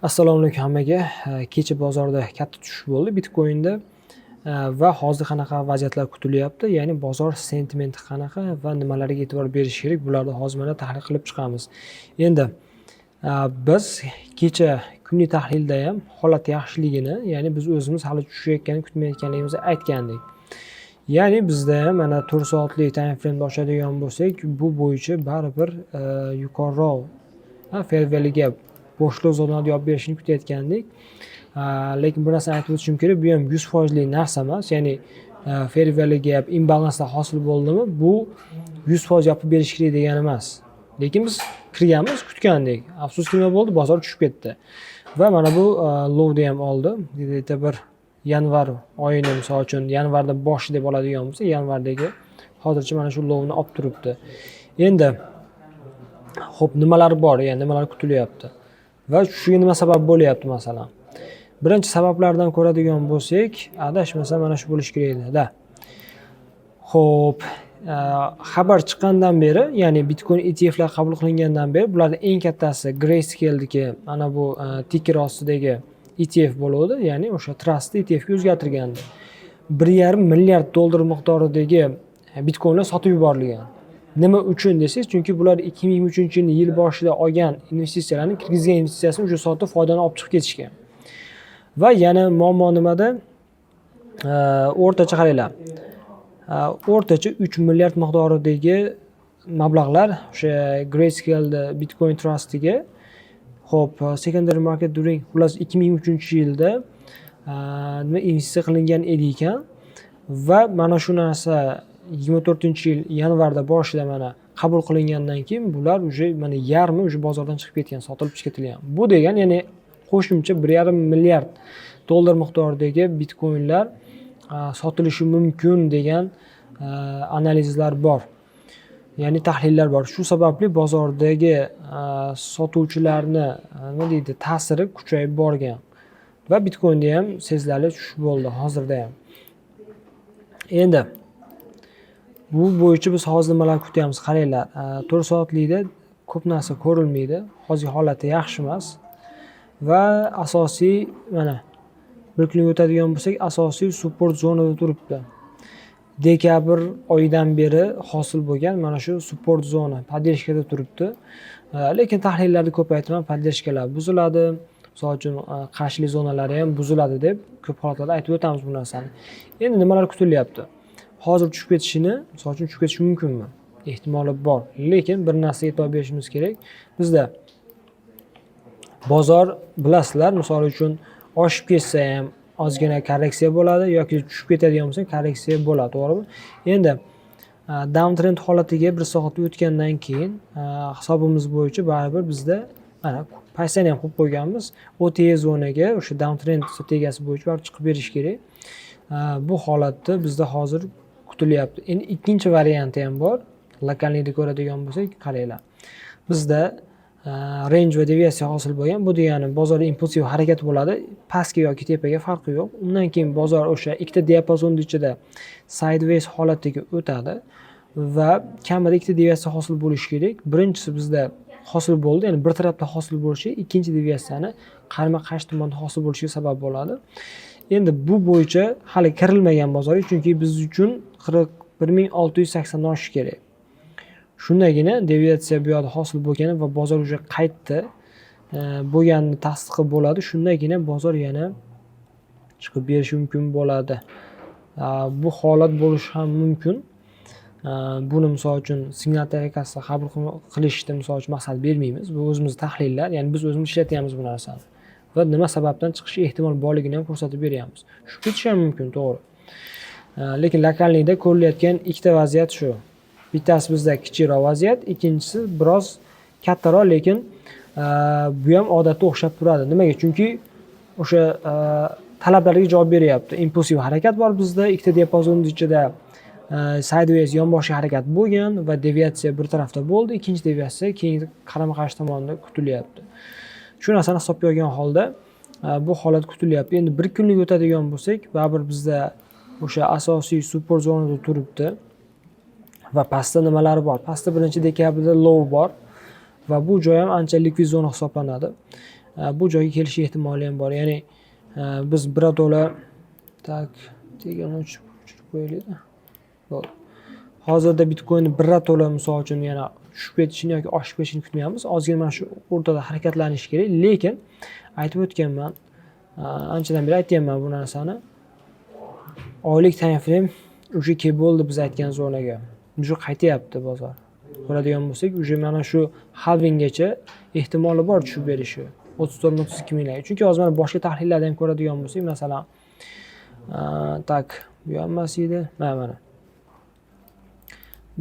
assalomu alaykum hammaga. Kecha bozorda katta tushish bo'ldi bitcoinda. Va hozir qanaqa vaziyatlar kutilyapti? Ya'ni bozor sentimenti qanaqa va nimalarga e'tibor berish kerak? Bularni hozir mana tahlil qilib chiqamiz. Endi biz kecha kunlik tahlilda ham holat yaxshiligini ya'ni biz o'zimiz hali tushayotganini kutmayotganligimizni aytgandik. Ya'ni bizda mana to'rt soatlik time frame ochadigan bo'lsak bu bo'yicha baribir yuqoriroq fair value gap bo'shliq zoblarni yopib berishini kutayotgandik lekin bir narsani aytib o'tishim kerak bu ham yuz foizli narsa emas ya'ni ferverli gap imbalanslar hosil bo'ldimi bu yuz foiz yopib berish kerak degani emas lekin biz kirganmiz kutgandik afsuski nima bo'ldi bozor tushib ketdi va mana bu lovni ham oldi deydi bir yanvar oyini misol uchun yanvarni boshi deb oladigan bo'lsa yanvardagi hozircha mana shu lovni olib turibdi endi ho'p nimalar bor ya'ni nimalar kutilyapti va shunga nima sabab bo'lyapti masalan birinchi sabablardan ko'radigan bo'lsak adashmasam mana shu bo'lishi kerak edida ho'p e, xabar chiqqandan beri ya'ni bitcoin etflar qabul qilingandan beri bularni eng kattasi grayscalniki mana bu e, tiker ostidagi etf bo'luvdi ya'ni o'sha trustni etfga o'zgartirgandi. Bir yarim milliard dollar miqdoridagi bitcoinlar sotib yuborilgan nima uchun desangiz chunki bular ikki ming yigirma uchinchi yilni yil boshida olgan investitsiyalarni kirgizgan investitsiyasini o'sha soatda foydani olib chiqib ketishgan va yana muammo nimada o'rtacha e, qaranglar o'rtacha uch e, milliard miqdoridagi mablag'lar o'sha grayscale bitcoin trustiga ho'p secondary market during xullas ikki ming yigirma uchinchi yilda e, nima investitsiya qilingan edi ekan. Va mana shu narsa yigirma to'rtinchi yil yanvarda boshida mana qabul qilingandan keyin bular уже mana yarmi уже bozordan chiqib ketgan sotilib chiqib ketilgan bu degani ya'ni qo'shimcha bir yarim milliard dollar miqdoridagi bitcoinlar sotilishi mumkin degan analizlar bor ya'ni tahlillar bor shu sababli bozordagi sotuvchilarni nima deydi ta'siri kuchayib borgan va bitcoinda ham sezilarli tushish bo'ldi hozirda ham endi bu bo'yicha biz hozir nimalarni kutyapmiz qaranglar to'rt soatlikda ko'p narsa ko'rilmaydi hozir holati yaxshi emas va asosiy mana bir kunga o'tadigan bo'lsak asosiy support zonada turibdi dekabr oyidan beri hosil bo'lgan mana shu support zona поддержкада turibdi lekin tahlillarni ko'p aytaman поддержкалар buziladi misol uchun qarshilik zonalari ham buziladi deb ko'p holatlarda aytib o'tamiz bu narsani endi nimalar kutilyapti Hozir tushib ketishini misol uchun tushib ketishi mumkinmi? Ehtimoli bor. Lekin bir narsaga e'tibor berishimiz kerak. Bizda bozor bilasizlar misol uchun oshib ketsa ham ozgina korreksiya bo'ladi yoki tushib ketadigan bo'lsa korreksiya bo'ladi to'g'rimi? Endi down trend holatiga bir soat o'tgandan keyin hisobimiz bo'yicha baribir bizda mana pozitsiyani ham qo'yib qo'yganmiz. Ota zonaga o'sha down trend strategiyasi bo'yicha baribir chiqib berish kerak. Bu holatda bizda hozir kutilyapti endi ikkinchi varianti ham bor. Lokalnikni ko'radigan bo'lsak qaranglar. Bizda range va deviatsiya hosil bo'lgan. Bu degani bozorda impulsiv harakat bo'ladi. Pastga yoki tepaga farqi yo'q. Undan keyin bozor o'sha ikkita diapazonni ichida sideways holatiga o'tadi va kamida ikkita deviatsiya hosil bo'lishi kerak. Birinchisi bizda hosil bo'ldi ya'ni bir tarafda hosil bo'lishi ikkinchi deviatsiyani qarama qarshi tomonda hosil bo'lishiga sabab bo'ladi endi bu bo'yicha hali kirilmagan bozorga chunki biz uchun qirq bir ming olti yuz saksondan oshishi kerak shundagina deviatsiya bu yoqda hosil bo'lgani va bozor уже qaytdi bo'lganini tasdiqi bo'ladi shundagina bozor yana chiqib berishi mumkin bo'ladi bu holat bo'lishi ham mumkin buni misol uchun signal tariqasida qabul qilishni misol uchun maqsad bermaymiz. Bu o'zimizni tahlillar ya'ni biz o'zimiz ishlatyapmiz bu narsani va nima sababdan chiqishi ehtimol borligini ham ko'rsatib beryapmiz. Shu ketishi ham mumkin to'g'ri. Lekin lokalnikda ko'rilayotgan ikkita vaziyat shu. Bittasi bizda kichikroq vaziyat ikkinchisi biroz kattaroq lekin e, bu ham odatda o'xshab turadi. Nimaga? Chunki o'sha talablarga javob beryapti. İmpulsiv harakat bor bizda ikkita diapazonni ichida sideways yonboshli harakat bo'lgan va deviatsiya bir tarafda bo'ldi. İkkinchi deviatsiya keyingi qarama qarshi tomonda kutilyapti. Shu narsani hisobga olgan holda bu holat kutilyapti. Endi bir kunlik o'tadigan bo'lsak baribir bizda o'sha asosiy support zonada turibdi va pastda nimalar bor? Pastda birinchi dekabrda low bor va bu joy ham ancha likvid zona hisoblanadi. Bu joyga kelishi ehtimoli ham bor. Ya'ni e, biz birato'la tak tegani o'chirib qo'yaylikda hozirda bitcoinni birato'la misol uchun yana tushib ketishini yoki oshib ketishini kutmayapmiz ozgina mana shu o'rtada harakatlanish kerak lekin aytib o'tganman e, anchadan beri aytyapman bu narsani oylik time frame уже kelib bo'ldi biz aytgan zonaga уже qaytyapti bozor ko'radigan bo'lsak уже mana shu halvinggacha ehtimoli bor tushib berishi o'ttiz to'rt o'ttiz ikki minglarga chunki hozir mana boshqa tahlillarda ham ko'radigan bo'lsak masalan e, tak bu ham emas edi mana mana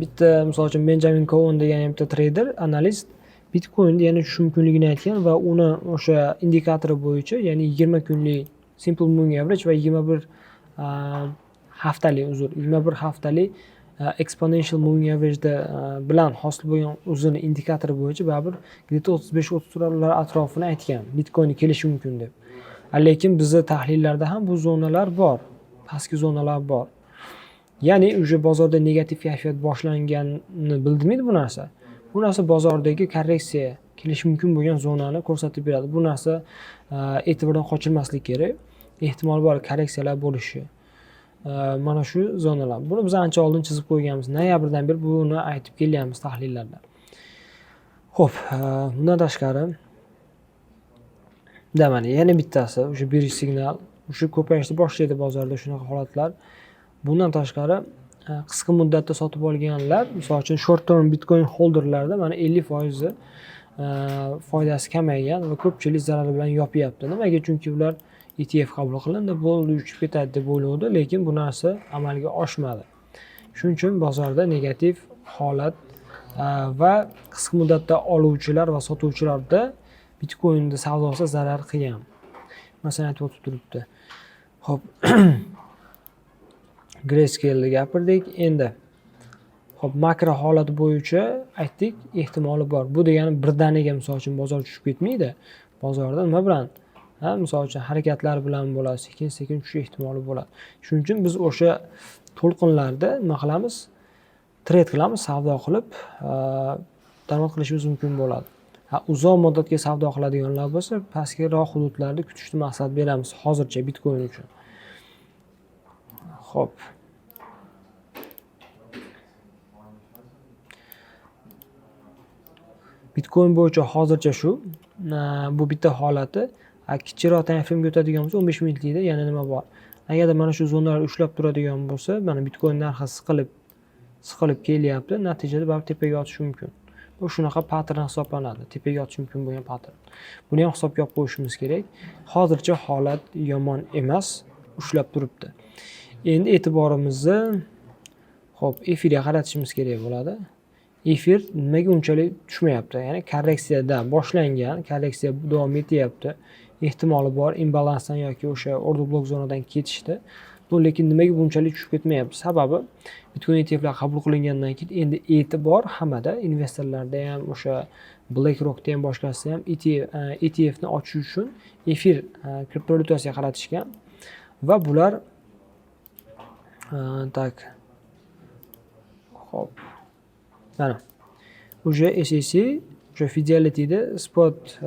bitta misol uchun benjamin koun degan bitta treyder analist bitcoin ya'ni tushishi mumkinligini aytgan va uni o'sha indikatori bo'yicha ya'ni yigirma kunlik simple moving average va yigirma bir haftalik uzr yigirma bir haftalik exponential moving average'da bilan hosil bo'lgan o'zini indikatori bo'yicha baribir yetti o'ttiz besh o'ttiz dollar atrofini aytgan bitcoinni kelishi mumkin deb. Lekin bizni tahlillarda ham bu zonalar bor pastki zonalar bor ya'ni уже bozorda negativ kayfiyat boshlanganini bildirmaydi bu narsa bu narsa bozordagi korreksiya kelishi mumkin bo'lgan zonani ko'rsatib beradi bu narsa e, e'tibordan qochirmaslik kerak ehtimol bor korreksiyalar bo'lishi E, mana shu zonalar buni biz ancha oldin chizib qo'yganmiz noyabrdan beri buni aytib kelyapmiz tahlillarda ho'p e, bundan tashqari da mana yana bittasi o'sha birish signal o'sha ko'payishni boshlaydi bozorda shunaqa holatlar bundan tashqari e, qisqa muddatda sotib olganlar misol uchun short term bitcoin holderlarda mana ellik foizi foydasi kamaygan va ko'pchilik zarar bilan yopyapti nimaga? Chunki ular etf qabul qilindi bo'ldi uchib ketadi deb o'ylovdi lekin bu narsa amalga oshmadi. Shuning uchun bozorda negativ holat va qisqa muddatda oluvchilar va sotuvchilarda bitcoinni savdosi zarar qilgan. Masalan aytib o'tib turibdi. Ho'p grayscalni gapirdik. Endi ho'p makro holat bo'yicha aytdik ehtimoli bor. Bu degani birdaniga misol uchun bozor tushib ketmaydi. Bozorda nima bilan? Ha misol uchun harakatlar bilan bo'ladi sekin sekin tushish ehtimoli bo'ladi. Shuning uchun biz o'sha to'lqinlarda nima qilamiz? Trade qilamiz savdo qilib daromad qilishimiz mumkin bo'ladi. Ha uzoq muddatga savdo qiladiganlar bo'lsa pastkiroq hududlarda kutishni maqsad beramiz hozircha bitcoin uchun. Ho'p bitcoin bo'yicha hozircha shu bu bitta holati kichikroq time o'tadigan bo'lsa o'n besh minutlikda yana nima bor? Agarda mana shu zonalar ushlab turadigan bo'lsa mana bitcoin narxi siqilib siqilib kelyapti natijada baribir tepaga yotishi mumkin. Bu shunaqa pattern hisoblanadi tepaga yotishi mumkin bo'lgan pattern. Buni ham hisobga olib qo'yishimiz kerak. Hozircha holat yomon emas ushlab turibdi. Endi e'tiborimizni ho'p efirga qaratishimiz kerak bo'ladi. Efir nimaga unchalik tushmayapti? Ya'ni korreksiyada boshlangan korreksiya davom etyapti. Ehtimoli bor imbalansdan yoki o'sha order blok zonadan ketishdi. Bu lekin nimaga bunchalik tushib ketmayapti? Sababi bitcoin etflar qabul qilingandan keyin endi e'tibor hammada investorlarda ham o'sha blackrockda ham boshqasida ham etfni e ochish uchun efir e, kriptovalyutasiga qaratishgan. Va bular e, так ho'p mana уже sec o'sha fidelityda spot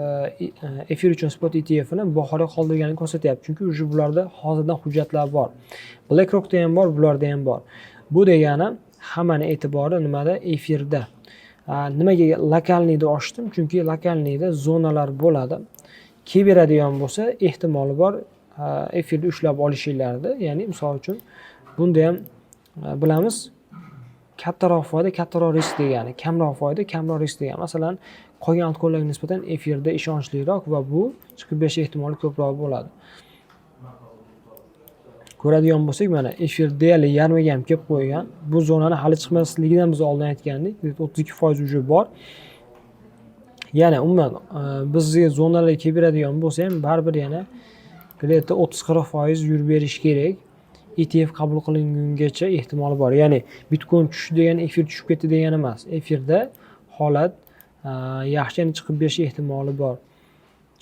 efir uchun spot etfni bahorga qoldirganini ko'rsatyapti chunki уже bularda hozirdan hujjatlar bor blackrockda ham bor bularda ham bor bu degani hammani e'tibori nimada efirda nimaga lokalniyda ochdim chunki lokalniyda zonalar bo'ladi kelaveradigan bo'lsa ehtimoli bor efirni ushlab olishinglarni ya'ni misol uchun bunda ham bilamiz kattaroq foyda kattaroq risk degani kamroq foyda kamroq risk degani masalan qolgan altcoinlarga nisbatan efirda ishonchliroq va bu chiqib berish ehtimoli ko'proq bo'ladi ko'radigan bo'lsak mana efir deyarli yarmiga ham kelib qo'ygan bu zonani hali chiqmasligidan biz oldin aytgandik o'ttiz ikki foiz уже bor yana umuman e, bizga zonalarga kelib beradigan bo'lsa ham baribir yana где то o'ttiz qirq foiz yurib berishi kerak etf qabul qilingungacha ehtimoli bor ya'ni bitcoin tushdi degani efir tushib ketdi degani emas. Efirda holat yaxshi yana chiqib berish ehtimoli bor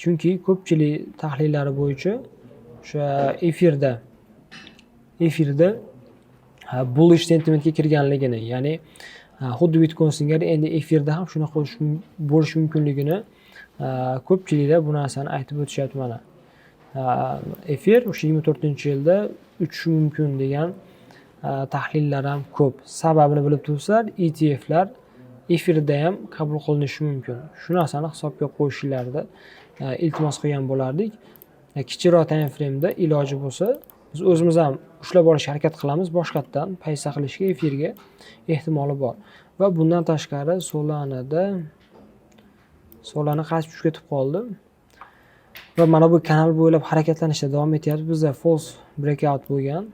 chunki ko'pchilik tahlillari bo'yicha o'sha efirda efirda bullish sentimentga kirganligini ya'ni xuddi bitcoin singari endi efirda ham shunaqa bo'lishi mumkinligini ko'pchiliklar bu narsani aytib o'tishyapti mana efir o'sha yigirma to'rtinchi yilda uchishi mumkin degan tahlillar ham ko'p. Sababini bilib turibsizlar etflar efirda ham qabul qilinishi mumkin. Shu narsani hisobga qo'yishlarini iltimos qilgan bo'lardik. Kichikroq time frameda iloji bo'lsa biz o'zimiz ham ushlab olishga harakat qilamiz. Boshqatdan paysa qilishga efirga ehtimoli bor. Va bundan tashqari solanada solana qaytib tushib ketib qoldi va mana bu kanal bo'ylab harakatlanishda davom etyapti. Bizda false breakout bo'lgan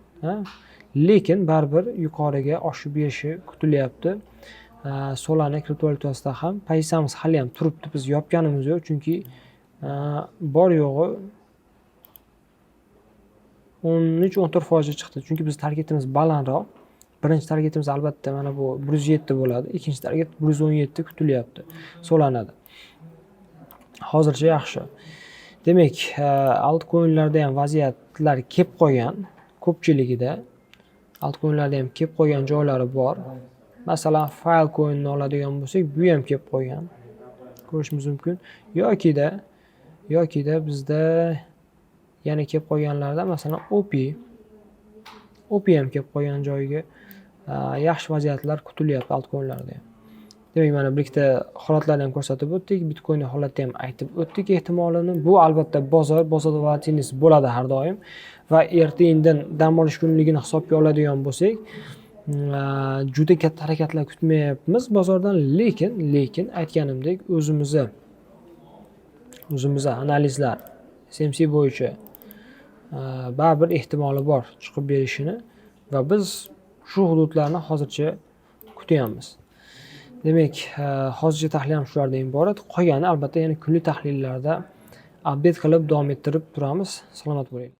lekin baribir yuqoriga oshib berishi kutilyapti. Solana kriptovalyutasida ham pozitsiyamiz hali ham turibdi. Biz yopganimiz yo'q chunki bor yo'g'i o'n uch o'n to'rt foizga chiqdi. Chunki biz targetimiz balandroq. Birinchi targetimiz albatta mana bu bir yuz yetti bo'ladi. İkkinchi target bir yuz o'n yetti kutilyapti solanada. Hozircha yaxshi demak altcoinlarda ham vaziyatlar kelib qolgan ko'pchiligida altcoinlarda ham kelib qolgan joylari bor masalan filecoinni oladigan bo'lsak bu ham kelib qolgan ko'rishimiz mumkin yokida yokida bizda yana kelib qolganlarda masalan opi opi ham kelib qolgan joyiga yaxshi vaziyatlar kutilyapti altcoinlarda ham demak mana bir ikkita holatlarni ham ko'rsatib o'tdik bitcoinni holatini ham aytib o'tdik ehtimolini bu albatta bozor bozorda volatilность bo'ladi har doim va erta indin dam olish kunligini hisobga oladigan bo'lsak juda katta harakatlar kutmayapmiz bozordan lekin lekin aytganimdek o'zimizni o'zimizni analizlar smc bo'yicha baribir ehtimoli bor chiqib berishini va biz shu hududlarni hozircha kutyapmiz demak hozircha tahlil ham shulardan iborat. Qolgani albatta yana kunlik tahlillarda update qilib davom ettirib turamiz. Salomat bo'ling